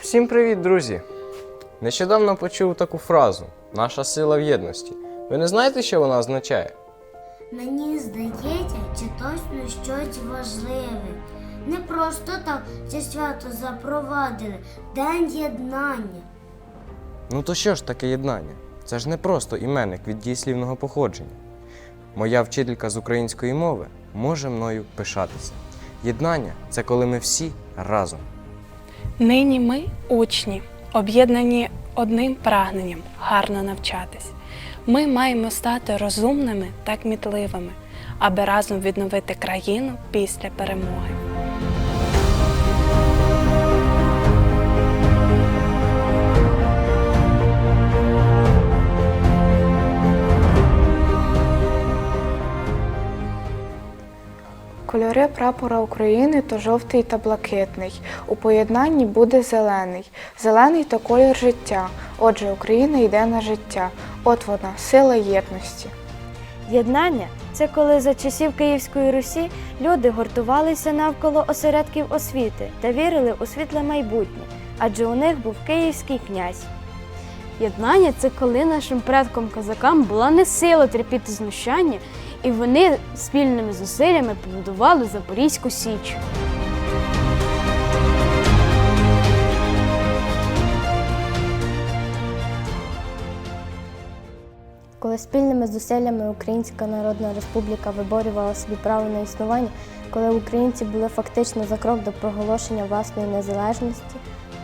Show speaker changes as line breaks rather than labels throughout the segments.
Всім привіт, друзі! Нещодавно почув таку фразу Наша сила в єдності. Ви не знаєте, що вона означає?
Мені здається, чи точно щось важливе. Не просто так це свято запровадили. День єднання.
Ну то що ж таке єднання? Це ж не просто іменник від дієслівного походження. Моя вчителька з української мови може мною пишатися. Єднання це коли ми всі разом.
Нині ми учні, об'єднані одним прагненням гарно навчатись. Ми маємо стати розумними та кмітливими, аби разом відновити країну після перемоги.
Кольори прапора України то жовтий та блакитний. У поєднанні буде зелений. Зелений то колір життя. Отже, Україна йде на життя. От вона, сила єдності.
Єднання це коли за часів Київської Русі люди гуртувалися навколо осередків освіти та вірили у світле майбутнє, адже у них був київський князь. Єднання це коли нашим предкам козакам була не сила терпіти знущання, і вони спільними зусиллями побудували Запорізьку Січ. Коли спільними зусиллями Українська Народна Республіка виборювала собі право на існування, коли українці були фактично за крок до проголошення власної незалежності,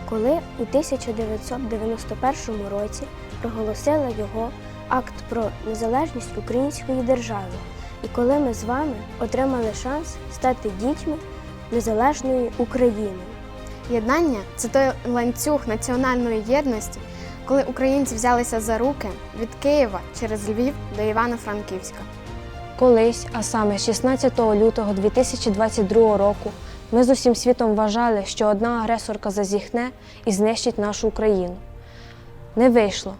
коли у 1991 році проголосили його акт про незалежність української держави, і коли ми з вами отримали шанс стати дітьми незалежної України.
Єднання це той ланцюг національної єдності, коли українці взялися за руки від Києва через Львів до Івано-Франківська.
Колись, а саме 16 лютого 2022 року, ми з усім світом вважали, що одна агресорка зазіхне і знищить нашу Україну. Не вийшло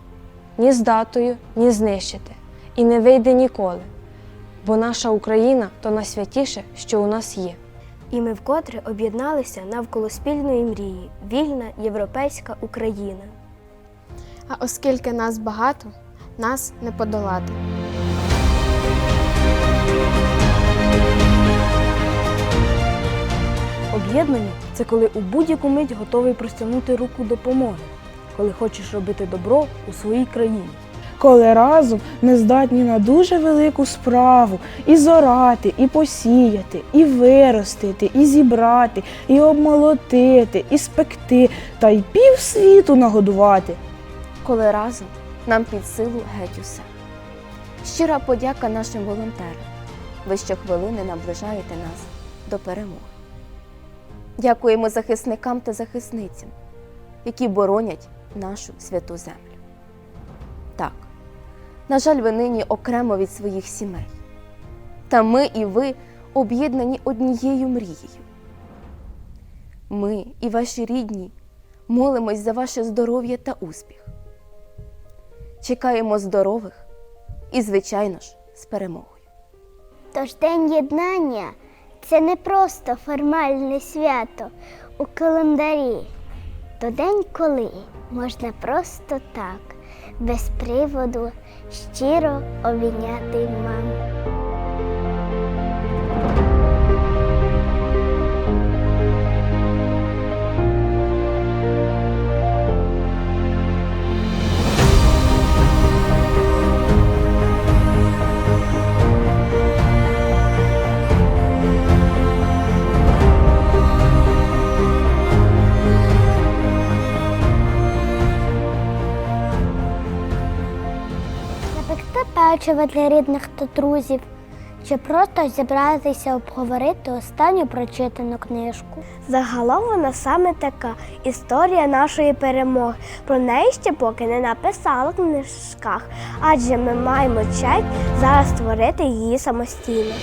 ні з датою, ні знищити. І не вийде ніколи. Бо наша Україна то найсвятіше, що у нас є. І ми вкотре об'єдналися навколо спільної мрії вільна європейська Україна.
А оскільки нас багато, нас не подолати.
Об'єднання це коли у будь-яку мить готовий простягнути руку допомоги, коли хочеш робити добро у своїй країні.
коли разом ми здатні на дуже велику справу і зорати, і посіяти, і виростити, і зібрати, і обмолотити, і спекти, та й пів світу нагодувати.
коли разом нам під силу геть усе. Щира подяка нашим волонтерам. Ви щохвилини наближаєте нас до перемоги. Дякуємо захисникам та захисницям, які боронять нашу святу землю. Так, на жаль, ви нині окремо від своїх сімей. Та ми і ви об'єднані однією мрією. Ми і ваші рідні молимось за ваше здоров'я та успіх. Чекаємо здорових і, звичайно ж, з перемогою.
Тож День єднання це не просто формальне свято у календарі. То день, коли можна просто так, без приводу, щиро обійняти маму. Печиво для рідних та друзів, чи просто зібратися обговорити останню прочитану книжку.
Загалом вона саме така історія нашої перемоги. Про неї ще поки не написала в книжках, адже ми маємо честь зараз створити її самостійно.